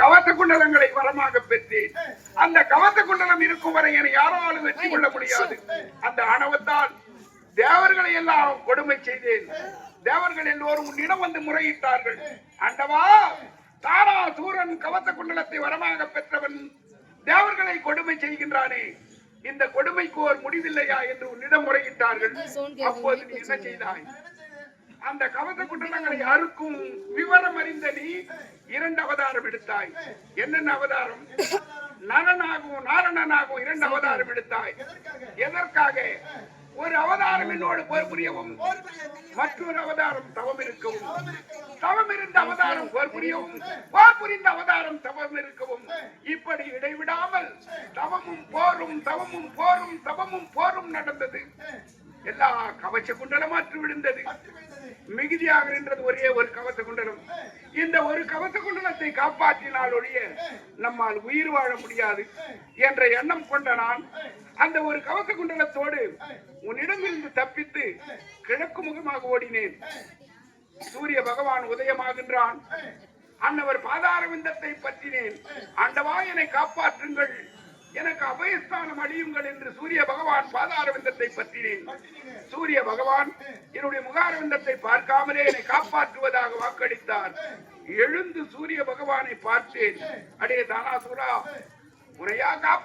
கவச குண்டலங்களை வரமாக பெற்றேன் அந்த கவச குண்டலம் இருக்கும் வரை என்னை யாராலும் வெற்றி கொள்ள முடியாது. அந்த ஆணவத்தால் தேவர்களை எல்லாம் கொடுமை செய்தேன். தேவர்கள் எல்லோரும் உன்னிடம் வந்து முறையிட்டார்கள். ஆண்டவா தாரா சூரன் கவச குண்டலத்தை வரமாக பெற்றவன் தேவர்களை கொடுமை செய்கின்றானே. இந்த கொடுமைக்கு ஒரு முடிவில்லையா என்று உன்னிடம் முறையிட்டார்கள். அப்போது நீ என்ன செய்தாய்? அந்த கவச குண்டலங்களை அறுக்கும் விவரம் அறிந்த நீ இரண்டு அவதாரம் எடுத்தாய். என்னென்ன அவதாரம்? நலனாகவும் நாரணனாகவும் இரண்டு அவதாரம் எடுத்தாய். எதற்காக? ஒரு அவதாரம் என்னோடு போர் புரியவும் மற்றொரு அவதாரம் தவம் இருக்கவும். தவம் இருந்த அவதாரம் போர் புரியவும் போர் புரிந்த அவதாரம் தவம் இருக்கவும். இப்படி இடைவிடாமல் தவமும் போரும் தவமும் போரும் தவமும் போரும் நடந்தது. எல்லா கவச்ச குண்டலம் மாற்றி விழுந்தது. மிகுதியாக நின்றது ஒரே ஒரு கவச குண்டலம். இந்த ஒரு கவச குண்டலத்தை காப்பாற்றினால் ஒழிய நம்மால் உயிர் வாழ முடியாது என்ற எண்ணம் கொண்ட நான் அந்த ஒரு கவச குண்டலத்தோடு உன்னிடமிருந்து தப்பித்து கிழக்கு முகமாக ஓடினேன். சூரிய பகவான் உதயமாகின்றான். அன்னவர் பாதார விந்தத்தை பற்றினேன் ஆண்டவா என்னை காப்பாற்றுங்கள். எனக்கு அபயஸ்தானம் அழியுங்கள் என்று சூரிய பகவான் பாதார விந்தத்தை பற்றினேன் சூரிய பகவான் என்னுடைய முகாரவிந்தத்தை பார்க்காமலே என்னை காப்பாற்றுவதாக வாக்களித்தார். எழுந்து சூரிய பகவானை பார்த்தேன். அடே தானாசுரா முறையா காப்பா